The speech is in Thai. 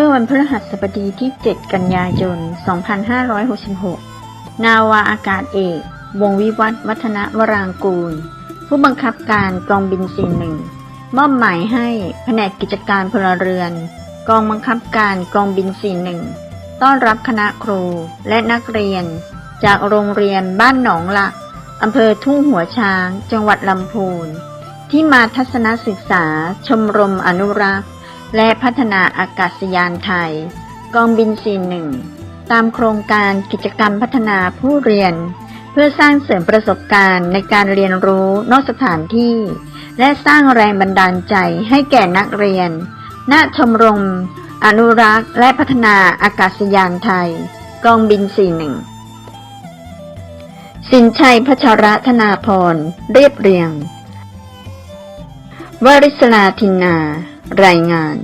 มื่อวันพฤหัสบดีที่ 7 กันยายน 2566 นาวาอากาศเอก วงวิวัฒน์วัฒนวรางกูล ผู้บังคับการกองบินสี่หนึ่งมอบหมายให้แผนกกิจการพลเรือน กองบังคับการกองบินสี่หนึ่งต้อนรับคณะครูและนักเรียน จากโรงเรียนบ้านหนองหลักอำเภอทุ่งหัวช้าง จังหวัดลำพูน ที่มาทัศนศึกษาชมรมอนุรักษ์ และพัฒนาอากาศยานไทย กองบิน41ตามโครงการกิจกรรมพัฒนาผู้เรียน เพื่อสร้างเสริมประสบการณ์ในการเรียนรู้นอกสถานที่ และสร้างแรงบันดาลใจให้แก่นักเรียน ณ ชมรม อนุรักษ์ และพัฒนาอากาศยานไทย กองบิน 41 สินชัยพัชรธนาพร เรียบเรียง วริศลาทินนา รายงาน